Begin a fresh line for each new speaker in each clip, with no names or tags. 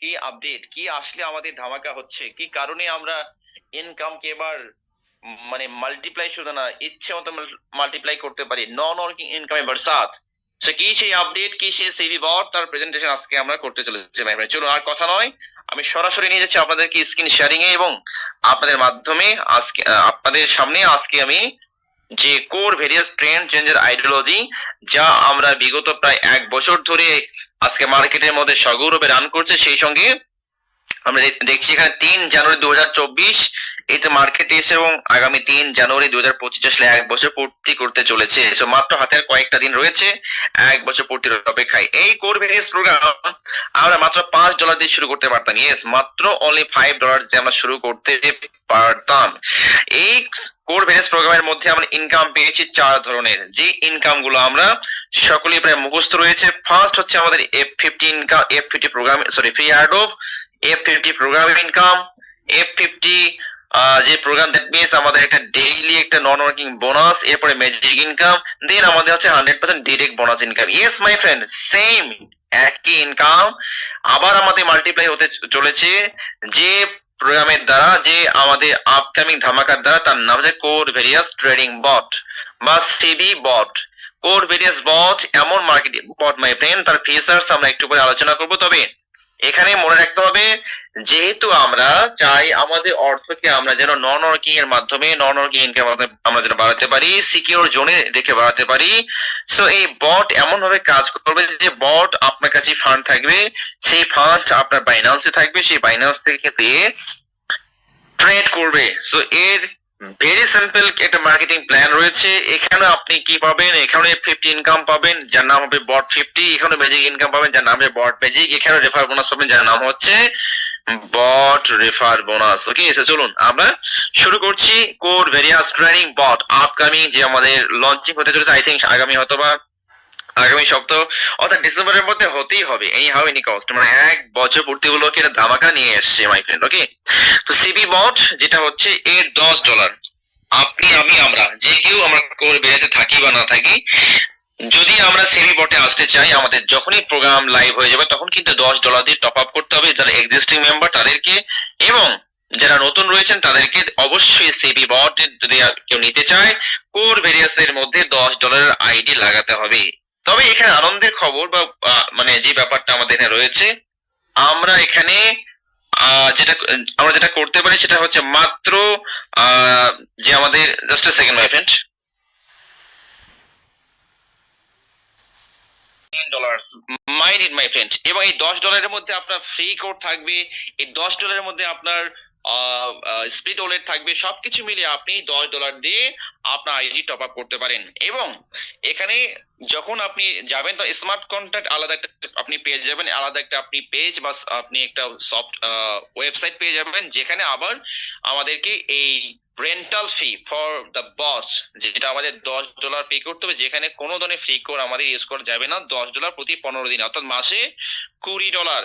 কি আপডেট কি আসলে আমাদের ধামাকা হচ্ছে? কি কারণে আমরা ইনকামকে এবার মানে মাল্টিপ্লাই শুধু না, ইচ্ছে মতো মাল্টিপ্লাই করতে পারি? নন ওয়ার্কিং ইনকামে বরসাত। সো কি সেই আপডেট কি সেই সিভি বট তার প্রেজেন্টেশন আজকে আমরা করতে চলেছি, ভাই ভাই। চলুন, আর কথা নয়, আমি সরাসরি নিয়ে যাচ্ছি আপনাদেরকে স্ক্রিন শেয়ারিং এ এবং আপনাদের মাধ্যমে আজকে আপনাদের সামনে আজকে আমি যে কোর ভেরিয়াস ট্রেন্ড চেঞ্জের আইডিওলজি যা আমরা বিগত প্রায় এক বছর ধরে আজকে মার্কেটের মধ্যে সগৌরবে রান করছে, সেই সঙ্গে আমরা দেখছি এখানে তিন জানুয়ারি দু হাজার চব্বিশ তো মার্কেটে এসে এবং আগামী তিন জানুয়ারি দু হাজার পঁচিশ আসলে এক বছর পূর্তি করতে চলেছে। মাত্র হাতে আর কয়েকটা দিন রয়েছে, এক বছর পূর্তির অপেক্ষায়। এই কোর ভেরিয়াস প্রোগ্রাম আমরা মাত্র পাঁচ ডলার দিয়ে শুরু করতে পারতাম। ইয়েস মাত্র অনলি ফাইভ ডলার দিয়ে আমরা শুরু করতে পারতাম। এই কোর প্রোগ্রামের মধ্যে আমরা ইনকাম পেয়েছি চার ধরনের। যে ইনকামগুলো আমরা সকলেই প্রায় মুখস্থ রয়েছে। ফার্স্ট হচ্ছে আমাদের F fifty income F fifty program sorry free add of F fifty program income F fifty যে প্রোগ্রাম দ্যাট মিনস আমাদের একটা ডেইলি একটা নন ওয়ার্কিং বোনাস এরপরে ম্যাজিক ইনকাম দেন আমাদের হচ্ছে hundred percent direct bonus income yes my friend same একই income আবার আমাদের মাল্টিপ্লাই হতে চলেছে, যে প্রোগ্রামের দ্বারা, যে আমাদের আপকামিং ধামাকার দ্বারা, তার নাম হচ্ছে কোর ভেরিয়াস ট্রেডিং বট বা CB bot core various bot এমন মার্কেটিং বট মাই ফ্রেন্ড তার ফিচার্স আমরা একটু পরে আলোচনা করব, তবে এখানে মনে রাখতে হবে, যেহেতু আমরা চাই আমাদের অর্থকে আমরা যেন নন ওয়ার্কিং এর মাধ্যমে নন ওয়ার্কিং ইনকাম আমরা যেন বাড়াতে পারি সিকিউর জোনে রেখে বাড়াতে পারি। সো এই বট এমন ভাবে কাজ করবে যে বট আপনার কাছে ফান্ড থাকবে, সেই ফান্ড আপনার বাইন্যান্সে থাকবে, সেই বাইন্যান্স থেকে ট্রেড করবে। সো এর ভেরি সিম্পল একটা মার্কেটিং প্ল্যান রয়েছে। এখানে আপনি কি পাবেন? এখানে ফিফটি ইনকাম পাবেন, যার নাম হবে বট ফিফটি এখানে ম্যাজিক ইনকাম পাবেন, যার নাম হবে বট ম্যাজিক এখানে রেফার বোনাস পাবেন, যার নাম হচ্ছে বট রেফার বোনাস ওকে চলুন, আমরা শুরু করছি core various training bot upcoming যে আমাদের লঞ্চিং হতে চলেছে। আই থিঙ্ক আগামী হয়তো বা আগামী সপ্তাহ, অর্থাৎ ডিসেম্বরের মধ্যে হতেই হবে। এই হাউ এনি কস্ট মানে এক বছর পূর্তি গুলোকে এটা ধামাকা নিয়ে এসছে মাই ওকে তো সিবি বট যেটা হচ্ছে এর দশ ডলার আপনি, আমি, আমরা, যে কেউ আমরা কোর বেড়াতে থাকি বা না থাকি, যদি আমরা সিবি বটে আসতে চাই, আমাদের যখনই প্রোগ্রাম লাইভ হয়ে যাবে, তখন কিন্তু দশ ডলার দিয়ে টপ আপ করতে হবে যারা এক্সিস্টিং মেম্বার তাদেরকে, এবং যারা নতুন রয়েছেন, তাদেরকে অবশ্যই সিবি বট যদি কেউ নিতে চায় কোর ভেরিয়াস এর মধ্যে দশ ডলারের আইডি লাগাতে হবে। তবে এখানে আনন্দের খবর বা মানে যে ব্যাপারটা আমাদের এখানে রয়েছে, আমরা এখানে যেটা, আমরা যেটা করতে পারি সেটা হচ্ছে মাত্র যে আমাদের just second my friend mind in my friend এবং এই দশ ডলারের মধ্যে আপনার ফ্রি কোড থাকবে। এই দশ ডলারের মধ্যে আপনার স্প্লিট ওলেট থাকবে, সবকিছু মিলিয়ে আপনি দশ ডলার দিয়ে আপনার আইডি টপ আপ করতে পারেন। এবং এখানে যখন আপনি যাবেন, তো স্মার্ট কন্ট্রাক্ট আলাদা একটা আপনি পেয়ে যাবেন, আলাদা একটা আপনি পেজ বা আপনি একটা সফট ওয়েবসাইট পেয়ে যাবেন, যেখানে আবার আমাদেরকে এই rental fee for the boss যেটা আমাদের দশ ডলার পে করতে হবে, যেখানে কোনো ধরনের ফ্রি কোড আমাদের ইউজ করা যাবে না, দশ ডলার প্রতি পনেরো দিন, অর্থাৎ মাসে কুড়ি ডলার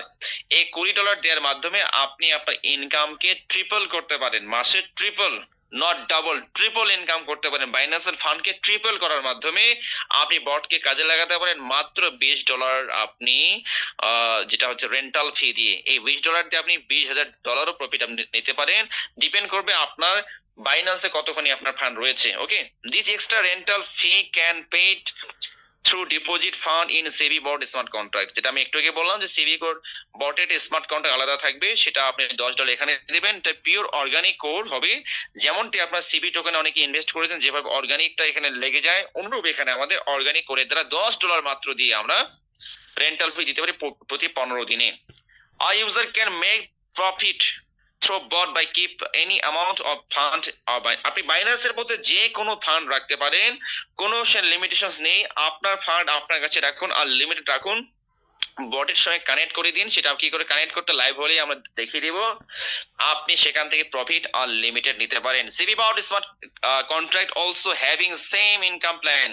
এই কুড়ি ডলার দেওয়ার মাধ্যমে আপনি আপনার ইনকামকে ট্রিপল করতে পারেন, মাসে triple not double triple income করতে পারেন। বাইন্যান্সিয়াল ফান্ডকে ট্রিপল করার মাধ্যমে আপনি বটকে কাজে লাগাতে পারেন। মাত্র বিশ ডলার আপনি যেটা হচ্ছে রেন্টাল ফি দিয়ে, এই বিশ ডলার দিয়ে আপনি বিশ হাজার ডলারও প্রফিট আপনি নিতে পারেন। ডিপেন্ড করবে আপনার বাইন্যান্সে কতখানি আপনার ফান্ড রয়েছে okay this extra rental fee can paid through deposit fund in savvy bot smart contract যেটা আমি একটু আগে বললাম যে সেভি কোড বটের স্মার্ট কন্ট্রাক্ট আলাদা থাকবে, সেটা আপনি দশ ডলার এখানে দেবেন। এটা পিওর অর্গানিক কোড হবে, যেমনটি আপনার সিবি টোকেনে অনেকে ইনভেস্ট করেছেন, যেভাবে অর্গানিকটা এখানে লেগে যায়, অনুরূপ এখানে আমাদের অর্গানিক কোডের দ্বারা দশ ডলার মাত্র দিয়ে আমরা রেন্টাল ফি দিতে পারি প্রতি পনেরো দিনে। I user can make profit through bot by keep any amount of fund or by, আপনি মধ্যে যে কোনো ফান্ড রাখতে পারেন। কোনো সে লিমিটেশনস নেই। আপনার ফান্ড আপনার কাছে রাখুন আর লিমিটেড রাখুন। বটের সঙ্গে কানেক্ট করে দিন, সেটা কি করে কানেক্ট করতে লাইভ হলেই আমরা দেখিয়ে দিব। আপনি সেখান থেকে প্রফিট আনলিমিটেড নিতে পারেন। CB bot smart contract also having same income plan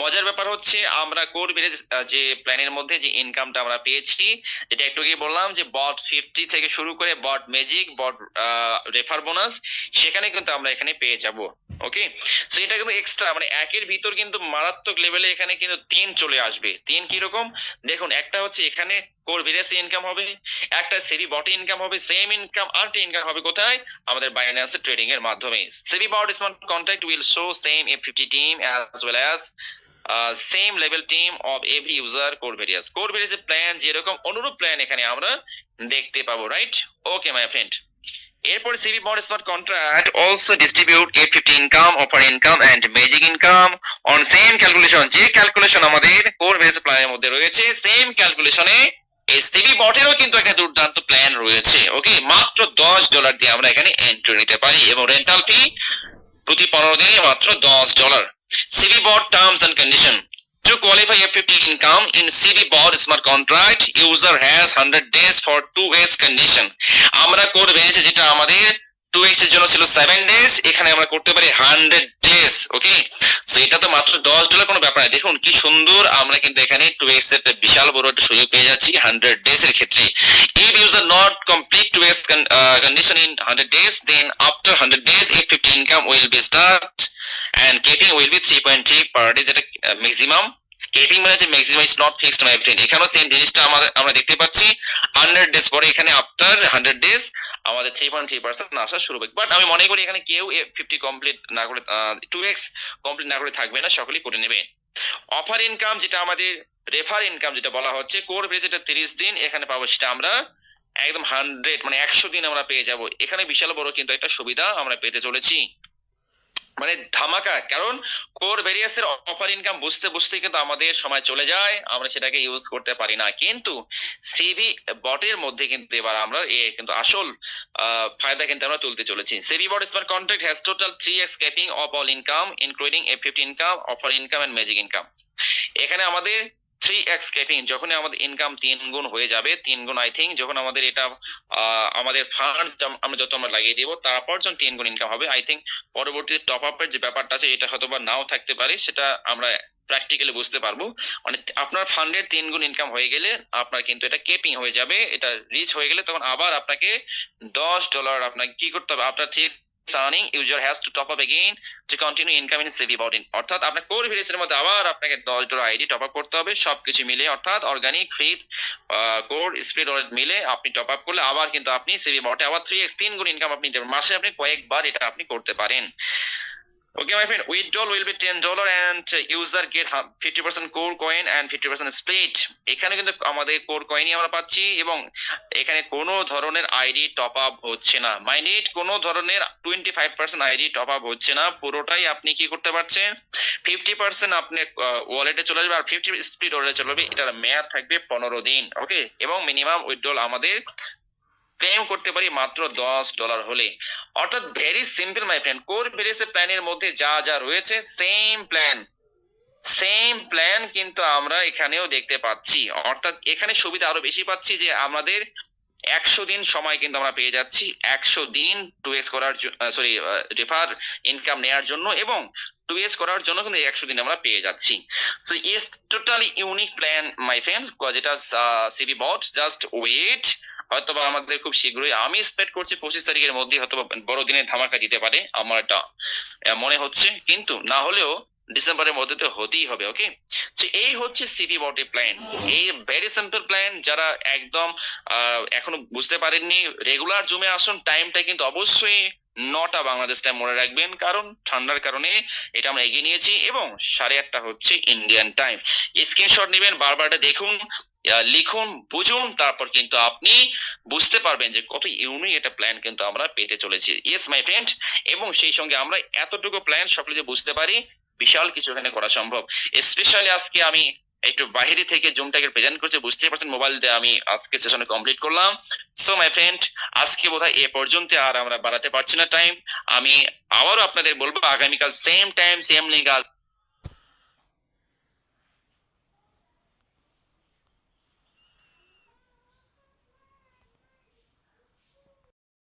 মজার ব্যাপার হচ্ছে, আমরা কোর যে প্ল্যানের মধ্যে যে ইনকামটা আমরা পেয়েছি, যেটা একটু আগে বললাম যে বট ফিফটি থেকে শুরু করে bot magic bot refer bonus সেখানে কিন্তু আমরা এখানে পেয়ে যাব ওকে সো এটা কিন্তু এক্সট্রা মানে একের ভিতর কিন্তু মারাত্মক লেভেলে এখানে কিন্তু তিন চলে আসবে। তিন কীরকম? দেখুন, একটা হচ্ছে এখানে কোর ইনকাম হবে, একটা সেবি বটে ইনকাম হবে সেম ইনকাম ইনকাম হবে কোথায়? আমাদের বাইন্যান্সের ট্রেডিং এর মাধ্যমে। CB bot smart contract will show same F fifty team as well as same level team of every user core various core plan যেরকম, অনুরূপ প্ল্যান এখানে আমরা দেখতে পাবো রাইট ওকে মাই ফ্রেন্ড এরপর CB bond smart contract also distribute a fifty income offer income and magic income on same calculation যে calculation আমাদের core base প্ল্যানের মধ্যে রয়েছে সেম ক্যালকুলেশনে এই সিবি বটেরও কিন্তু একটা দুর্দান্ত প্ল্যান রয়েছে। ওকে মাত্র দশ ডলার দিয়ে আমরা এখানে এন্ট্রি নিতে পারি এবং রেন্টাল ফি প্রতি পনেরো দিনে মাত্র দশ dollar CB bot terms and condition To qualify F50 income in CB Bot Smart Contract, user has 100 days for 2x condition. আমরা কোড বেরিয়েছে যেটা আমাদের 2x এর জন্য ছিল 7 ডেজ এখানে আমরা করতে পারি 100 ডেজ ওকে সো এটা তো মাত্র 10 ডলার কোনো ব্যাপার না দেখুন কি সুন্দর আমরা কিন্তু এখানে 2x এর বিশাল বড় একটা সুযোগ পেয়ে যাচ্ছি 100 ডেজ এর ক্ষেত্রে if user not complete 2x uh, condition in 100 days then after 100 days F50 income will be start and keeping will be 3.3 per day, যেটা ম্যাক্সিমাম কেপিং মানে হচ্ছে maximum is not fixed my friend এখানেও same জিনিসটা আমাদের, আমরা দেখতে পাচ্ছি। Hundred days পরে এখানে আফটার হান্ড্রেড ডেজ আমাদের থ্রি পয়েন্ট থ্রি পার্সেন্ট আসা শুরু হবে। বাট আমি মনে করি এখানে কেউ ফিফটি কমপ্লিট না করে টু এক্স কমপ্লিট না করে থাকবে না, সকলেই করে নেবে। অফার ইনকাম যেটা আমাদের রেফার ইনকাম যেটা বলা হচ্ছে কোর বেজ যেটা তিরিশ দিন, এখানে পাবো সেটা আমরা একদম হান্ড্রেড মানে একশো দিন আমরা পেয়ে যাব। এখানে বিশাল বড় কিন্তু একটা সুবিধা আমরা পেতে চলেছি। মানে ধামাকা। কারণ কোর ভেরিয়াসের অফার ইনকাম বুঝতে বুঝতে কিন্তু আমাদের সময় চলে যায়, আমরা সেটাকে ইউজ করতে পারি না। কিন্তু সিবি বটের মধ্যে কিন্তু এবার আমরা এ কিন্তু আসল ফায়দা কিন্তু আমরা তুলতে চলেছি। CB bot smart contract has total three x capping of all income including F fifty income offer income and magic income এখানে আমাদের থ্রি এক্স ক্যাপিং যখনই আমাদের ইনকাম তিন গুণ হয়ে যাবে, তিন গুণ আই থিঙ্ক যখন আমাদের এটা আমাদের ফান্ড আমরা যত আমরা লাগিয়ে দিব, তারপর যখন তিন গুণ ইনকাম হবে আই থিঙ্ক পরবর্তী টপ আপের যে ব্যাপারটা আছে, এটা হয়তো বা নাও থাকতে পারে, সেটা আমরা প্র্যাকটিক্যালি বুঝতে পারব। মানে আপনার ফান্ডের তিন গুণ ইনকাম হয়ে গেলে, আপনার কিন্তু এটা কেপিং হয়ে যাবে, এটা রিচ হয়ে গেলে তখন আবার আপনাকে দশ ডলার আপনাকে কি করতে হবে, আপনার ঠিক earning user has to top up again to continue income in CV about in অর্থাৎ আপনার কোর ভিডিওসের মধ্যে আবার আপনাকে দশ ডলার আইডি টপ আপ করতে হবে, সবকিছু মিলে, অর্থাৎ organic feed core speed wallet মিলে আপনি টপ আপ করলে আবার কিন্তু আপনি সিভি বটে আবার থ্রি তিন গুণ ইনকাম আপনি মাসে আপনি কয়েকবার এটা আপনি করতে পারেন। Okay, my friend, withdrawal will be ten dollar and user get fifty percent core coin and fifty percent split. এখানে কিন্তু আমাদের কোর কয়েনই আমরা পাচ্ছি এবং এখানে কোনো ধরনের আইডি টপ আপ হচ্ছে না। মাইনেট কোনো ধরনের twenty five percent ID top up হচ্ছে না। পুরোটাই আপনি কি করতে পারছেন? ফিফটি পার্সেন্ট আপনি ওয়ালেটে চলে যাবে আর ফিফটি স্প্লিট ওয়ালেটে চলে যাবে। এটার মেয়াদ থাকবে পনেরো দিন। ওকে এবং মিনিমাম উইথড্রল আমাদের ক্লেম করতে পারি মাত্র দশ ডলার হলে। অর্থাৎ very simple my friend core ভেরিয়াসের প্ল্যানের মধ্যে যা যা রয়েছে সেম প্ল্যান সেম প্ল্যান কিন্তু আমরা এখানেও দেখতে পাচ্ছি। অর্থাৎ এখানে সুবিধা আরও বেশি পাচ্ছি যে আমাদের একশো দিন সময় কিন্তু আমরা পেয়ে যাচ্ছি। একশো দিন টু এস করার সরি রেফার ইনকাম নেওয়ার জন্য এবং টু এস করার জন্য কিন্তু একশো দিন আমরা পেয়ে যাচ্ছি। So is totally unique plan my friends যেটা সিবি বট জাস্ট ওয়েট হয়তো বা আমাদের খুব শীঘ্রই, আমি এক্সপেক্ট করছি পঁচিশ তারিখের মধ্যে হয়তো বা বড়দিনের ধামাকা দিতে পারে আমার এটা মনে হচ্ছে। কিন্তু না হলেও ডিসেম্বরের মধ্যে তো হতেই হবে ওকে তো এই হচ্ছে সিপি বটে প্ল্যান এই ভেরি সিম্পল প্ল্যান যারা একদম এখনও বুঝতে পারেননি রেগুলার জুমে আসুন টাইমটা কিন্তু অবশ্যই নটা বাংলাদেশ টাইম মনে রাখবেন, কারণ ঠান্ডার কারণে এটা আমরা এগিয়ে নিয়েছি এবং সাড়ে আটটা হচ্ছে ইন্ডিয়ান টাইম স্ক্রিনশট নেবেন বারবার এটা দেখুন লিখুন, বুঝুন, তারপর কিন্তু আপনি বুঝতে পারবেন যে কত ইউনি একটা প্ল্যান কিন্তু আমরা পেতে চলেছি। ইয়েস মাই ফ্রেন্ড এবং সেই সঙ্গে আমরা এতটুকু প্ল্যান সকলে যে বুঝতে পারি, বিশাল কিছু এখানে করা সম্ভব। স্পেশালি আজকে আমি একটু বাইরে থেকে জুমটাকে প্রেজেন্ট করছি বুঝতে পারছেন মোবাইল দিয়ে আমি আজকে সেশনে কমপ্লিট করলাম। সো মাই ফ্রেন্ড আজকে বোধহয় এ পর্যন্ত আর আমরা বাড়াতে পারছি না টাইম আমি আবারও আপনাদের বলব, আগামীকাল সেম টাইম সেম লিঙ্ক